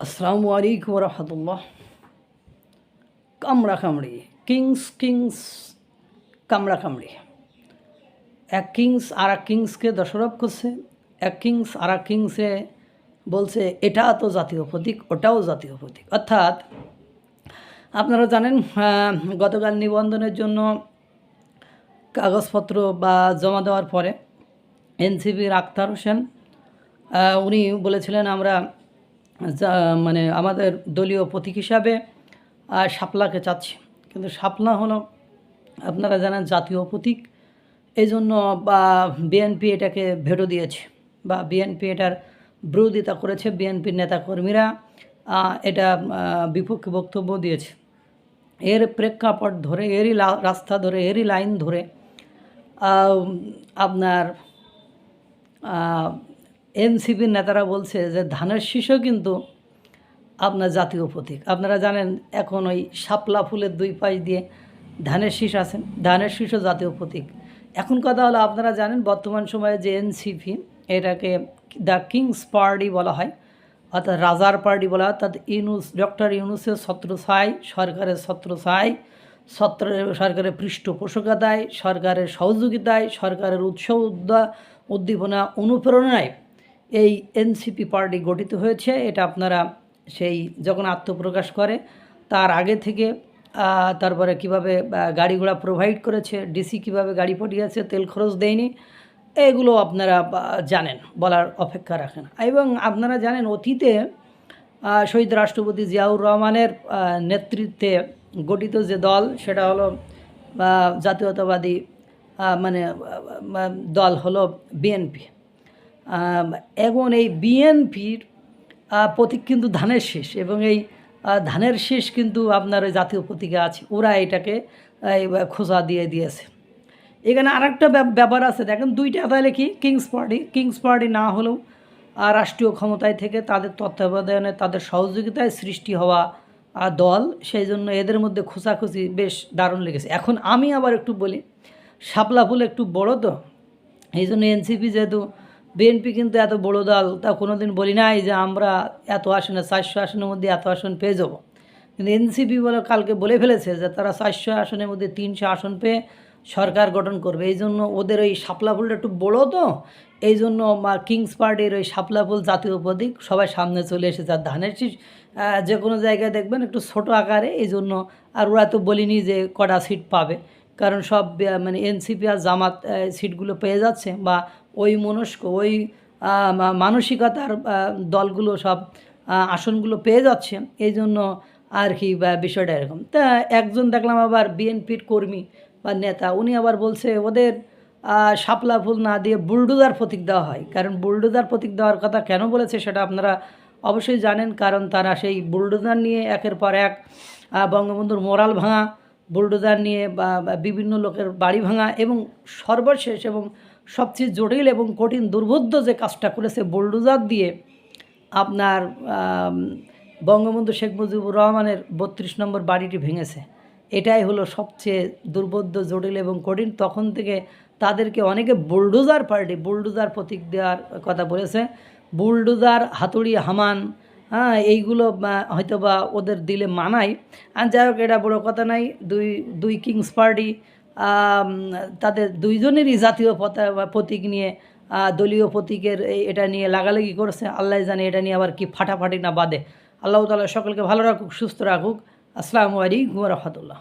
আসসালামু আলাইকুম রহমতুল্লাহ কামড়া কামড়ি কিংস কিংস কামড়া কামড়ি এক কিংস আর এক কিংসকে দোষারোপ করছে এক কিংস আর এক কিংসে বলছে এটা তো জাতীয় প্রতীক ওটাও জাতীয় প্রতীক অর্থাৎ আপনারা জানেন গতকাল নিবন্ধনের জন্য কাগজপত্র বা জমা দেওয়ার পরে এনসিপির আক্তার হোসেন উনি বলেছিলেন, আমরা যা- মানে আমাদের দলীয় প্রতীক হিসাবে শাপলাকে চাচ্ছি। কিন্তু শাপলা হলো, আপনারা জানেন, জাতীয় প্রতীক। এই জন্য বা, বিএনপি এটাকে ভেটো দিয়েছে, বা বিএনপি এটার বিরোধিতা করেছে বিএনপির নেতাকর্মীরা এটা বিপক্ষে বক্তব্য দিয়েছে। এর প্রেক্ষাপট ধরে, এরই রাস্তা ধরে, এরই লাইন ধরে আপনার এনসিপির নেতারা বলছে যে ধানের শীষও কিন্তু আপনার জাতীয় প্রতীক। আপনারা জানেন, এখন ওই শাপলা ফুলের দুই পাশ দিয়ে ধানের শীষ আছেন ধানের শীষও জাতীয় প্রতীক। এখন কথা হলো, আপনারা জানেন, বর্তমান সময়ে যে এনসিপি, এটাকে দ্য কিংস পার্টি বলা হয়, অর্থাৎ রাজার পার্টি বলা হয়, অর্থাৎ ইউনুস, ডক্টর ইউনুসের ছত্রছাই সরকারের ছত্রছাই ছত্র সরকারের পৃষ্ঠপোষকতায়, সরকারের সহযোগিতায়, সরকারের উদ্দা- উদ্দীপনা অনুপ্রেরণায় এই এনসিপি পার্টি গঠিত হয়েছে এটা আপনারা সেই যখন আত্মপ্রকাশ করে তার আগে থেকে তারপরে কীভাবে আহ, গাড়ি ঘোড়া প্রোভাইড করেছে ডিসি কীভাবে গাড়ি পাঠিয়েছে তেল খরচ দেয়নি এগুলো আপনারা জানেন বলার অপেক্ষা রাখেন। এবং আপনারা জানেন অতীতে শহীদ রাষ্ট্রপতি জিয়াউর রহমানের নেতৃত্বে গঠিত যে দল সেটা হলো জাতীয়তাবাদী মানে দল হলো বিএনপি এবং এই বিএনপির প্রতীক কিন্তু ধানের শেষ এবং এই ধানের শেষ কিন্তু আপনার ওই জাতীয় প্রতীকে আছে। ওরা এটাকে খোঁজা দিয়ে দিয়েছে। এখানে আরেকটা ব্যাপ- ব্যাপার আছে। দেখেন দুইটা তাহলে কি? Kings party. কিংস পার্টি না হলেও রাষ্ট্রীয় ক্ষমতায় থেকে তাদের তত্ত্বাবধানে, তাদের সহযোগিতায় সৃষ্টি হওয়া দল, সেই জন্য এদের মধ্যে খোঁচাখুচি বেশ দারুণ লেগেছে। এখন আমি আবার একটু বলি, শাপলা ফুল একটু বড় তো, এই জন্য এনসিপি যেহেতু বিএনপি কিন্তু এত বড় দল, তা কোনো দিন বলি নাই যে আমরা এত আসনে, চারশো আসনের মধ্যে এত আসন পেয়ে যাব। কিন্তু এনসিপি বলে কালকে বলে ফেলেছে যে তারা চারশো আসনের মধ্যে তিনশো আসন পেয়ে সরকার গঠন করবে। এই জন্য ওদের ওই শাপলা ফুলটা একটু বড় তো, এই জন্য কিংস পার্টির ওই শাপলা ফুল জাতীয় প্রতীক সবাই সামনে চলে এসেছে। আর ধানের শীষ যে কোনো জায়গায় দেখবেন একটু ছোট আকারে, এই জন্য আর ওরা তো বলিনি যে কটা সিট পাবে। কারণ সব মানে এনসিপি আর জামাত সিটগুলো পেয়ে যাচ্ছে বা ওই মনস্ক, ওই মানসিকতার দলগুলো সব আসনগুলো পেয়ে যাচ্ছে। এই জন্য আর কি বিষয়টা এরকম। তা একজন দেখলাম আবার বিএনপির কর্মী বা নেতা, উনি আবার বলছে, ওদের শাপলা ফুল না দিয়ে বুলডোজার প্রতীক দেওয়া হয়। কারণ বুলডোজার প্রতীক দেওয়ার কথা কেন বলেছে সেটা আপনারা অবশ্যই জানেন, কারণ তারা সেই বুলডোজার নিয়ে একের পর এক বঙ্গবন্ধুর মোরাল ভাঙা, বুলডোজার নিয়ে বা, বিভিন্ন লোকের বাড়ি ভাঙা এবং সর্বশেষ এবং সবচেয়ে জটিল এবং কঠিন দুর্বোধ্য যে কাজটা করেছে বুলডোজার দিয়ে আপনার বঙ্গবন্ধু শেখ মুজিবুর রহমানের বত্রিশ নম্বর বাড়িটি ভেঙেছে। এটাই হলো সবচেয়ে দুর্বোধ্য, জটিল এবং কঠিন। তখন থেকে তাদেরকে অনেকে বুলডোজার পার্টি, বুলডোজার প্রতীক দেওয়ার কথা বলেছে। বুলডোজার, হাতুড়ি, হামান হ্যাঁ এইগুলো হয়তো বা ওদের দিলে মানায়। আর যাই হোক, এটা বড়ো কথা নাই। দুই দুই কিংস পার্টি তাদের দুইজনেরই জাতীয় প্রতীক নিয়ে দলীয় প্রতীকের এটা নিয়ে লাগালাগি করছে। আল্লাহ জানে এটা নিয়ে আবার কি ফাটাফাটি না বাদে আল্লাহ তালা সকলকে ভালো রাখুক, সুস্থ রাখুক। আসসালামু আলাইকুম রহমতুল্লাহ।